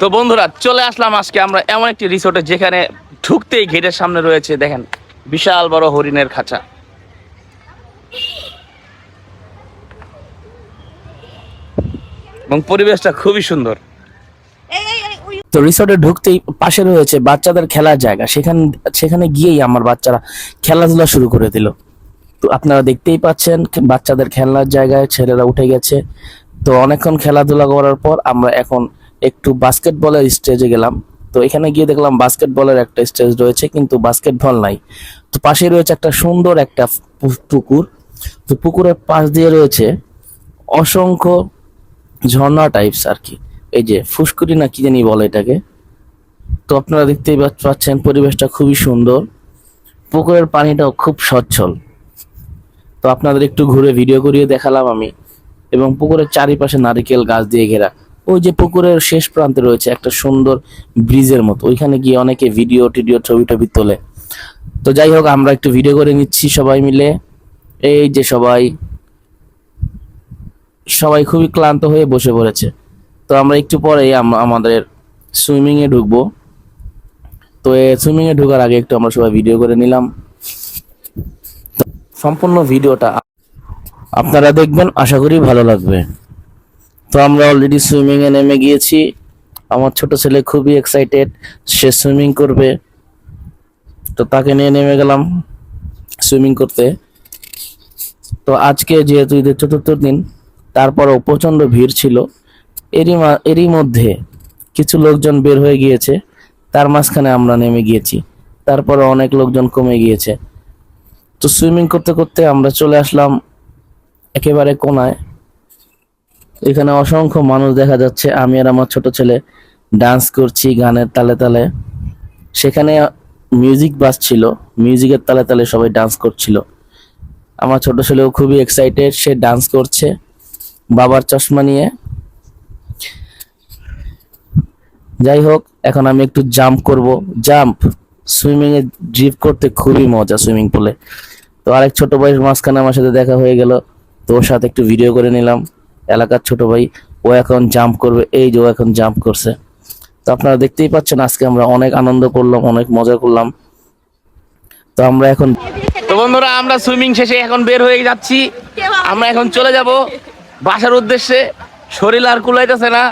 তো বন্ধুরা, চলে আসলাম আজকে আমরা এমন একটি রিসোর্টে যেখানে ঢুকতেই গেটের সামনে রয়েছে, দেখেন, বিশাল বড় হরিণের খাঁচা। এবং পরিবেশটা খুবই সুন্দর। তো রিসোর্টে ঢুকতেই পাশে রয়েছে বাচ্চাদের খেলার জায়গা। সেখানে সেখানে গিয়েই আমার বাচ্চারা খেলাধুলা শুরু করে দিল। তো আপনারা দেখতেই পাচ্ছেন, বাচ্চাদের খেলনার জায়গায় ছেলেরা উঠে গেছে। তো অনেকক্ষণ খেলাধুলা করার পর আমরা এখন একটু বাস্কেটবলের স্টেজে গেলাম। তো এখানে গিয়ে দেখলাম বাস্কেটবলের একটা স্টেজ রয়েছে, কিন্তু বাস্কেটবল নাই। তো পাশে রয়েছে একটা সুন্দর একটা পুকুর। তো পুকুরের পাশ দিয়ে রয়েছে অসংখ্য ঝর্ণা টাইপস আর কি। এই যে ফুসকুটি না কি জানি বলে এটাকে। তো আপনারা দেখতেই পাচ্ছেন পরিবেশটা খুবই সুন্দর। পুকুরের পানিটাও খুব সচ্ছল। তো আপনাদের একটু ঘুরে ভিডিও করিয়ে দেখালাম আমি। এবং পুকুরের চারিপাশে নারিকেল গাছ দিয়ে ঘেরা। ওই যে পুকুরের শেষ প্রান্তে রয়েছে একটা সুন্দর ব্রিজের মতো। ওইখানে গিয়ে অনেকে ভিডিও টিডিও, ছবি টবি তোলে। তো যাই হোক, আমরা একটু ভিডিও করে নিচ্ছি সবাই মিলে। এই যে সবাই সবাই খুবই ক্লান্ত হয়ে বসে পড়েছে। তো আমরা একটু পরেই আম- আমাদের সুইমিং এ ঢুকবো। তো সুইমিং এ ঢোকার আগে একটু আমরা সবাই ভিডিও করে নিলাম। সম্পূর্ণ ভিডিওটা আপনারা দেখবেন, আশা করি ভালো লাগবে। তো আমরা অলরেডি সুইমিং এ নেমে গিয়েছি। আমার ছোট ছেলে খুবই এক্সাইটেড সে সুইমিং করবে। তো তাকে নিয়ে নেমে গেলাম সুইমিং করতে। তো আজকে যেহেতু ঈদের চতুর্থ দিন, তারপরও প্রচণ্ড ভিড় ছিল। এরই এরই মধ্যে কিছু লোকজন বের হয়ে গিয়েছে। তার মাঝখানে আমরা নেমে গিয়েছি। তারপরে অনেক লোকজন কমে গিয়েছে। তো সুইমিং করতে করতে আমরা চলে আসলাম একেবারে কোনায়। এখানে অসংখ্য মানুষ দেখা যাচ্ছে। আমি আর আমার ছোট ছেলে ডান্স করছি গানের তালে তালে। সেখানে মিউজিক বাজছিল মিউজিকের তালে তালে সবাই ডান্স করছিল। আমার ছোট ছেলেও খুবই এক্সাইটেড সে ডান্স করছে। বাবার চশমা নিয়ে। যাই হোক, এখন আমি একটু জাম্প করব। জাম্প সুইমিং এ ড্রিপ করতে খুবই মজা সুইমিং পুলে তো আরেক ছোট ভাইয়ের মাঝখানে আমার সাথে দেখা হয়ে গেল। তো ওর সাথে একটু ভিডিও করে নিলাম। এলাকার ছোট ভাই ও এখন জাম্প করবে এই যে ও এখন জাম্প করছে। তো আপনারা দেখতেই পাচ্ছেন আজকে আমরা অনেক আনন্দ করলাম অনেক মজা করলাম। তো আমরা এখন তো বন্ধুরা আমরা সুইমিং শেষে এখন বের হয়ে যাচ্ছি। আমরা এখন চলে যাব বাসার উদ্দেশ্যে। শরীর আর কুলাইতেছে না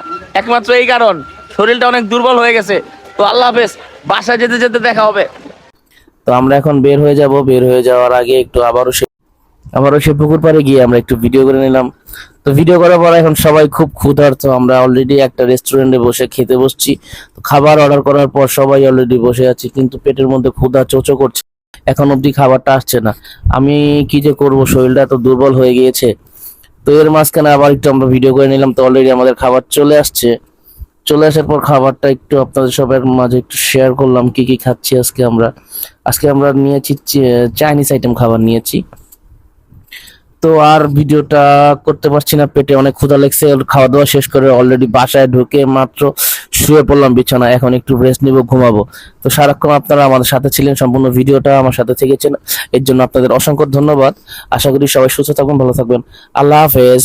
একমাত্র এই কারণ শরীরটা অনেক দুর্বল হয়ে গেছে। তো আল্লাহ হাফেজ বাসা যেতে যেতে দেখা হবে। তো আমরা এখন বের হয়ে যাব বের হয়ে যাওয়ার আগে একটু আবারও আবারও সে পুকুর পাড়ে গিয়ে আমরা একটু ভিডিও করে নিলাম। তো ভিডিও করার পর এখন সবাই খুব ক্ষুধার্ত। আমরা অলরেডি একটা রেস্টুরেন্টে বসে খেতে বসছি। তো খাবার অর্ডার করার পর সবাই অলরেডি বসে আছি, কিন্তু পেটের মধ্যে ক্ষুধা চোচো করছে। এখন অবধি খাবারটা আসছে না। আমি কি যে করব? শরীরটা এত দুর্বল হয়ে গিয়েছে। তো এর মাঝখানে আবার একটু আমরা ভিডিও করে নিলাম। তো অলরেডি আমাদের খাবার চলে আসছে। চলে আসার পর খাবারটা একটু আপনাদের সবার মাঝে একটু শেয়ার করলাম, কি কি খাচ্ছি আজকে আমরা। আজকে আমরা নিয়েছি চাইনিজ আইটেম খাবার নিয়েছি। তো আর ভিডিওটা করতে পারছি না, পেটে অনেক ক্ষুধা লেগছে খাওয়া দাওয়া শেষ করে অলরেডি বাসায় ঢুকে মাত্র শুয়ে পড়লাম বিছানা এখন একটু রেস্ট নিব, ঘুমাবো। তো সারাক্ষণ আপনারা আমাদের সাথে ছিলেন, সম্পূর্ণ ভিডিওটা আমার সাথে থেকেছেন। এর জন্য আপনাদের অসংখ্য ধন্যবাদ। আশা করি সবাই সুস্থ থাকবেন, ভালো থাকবেন। আল্লাহ হাফেজ।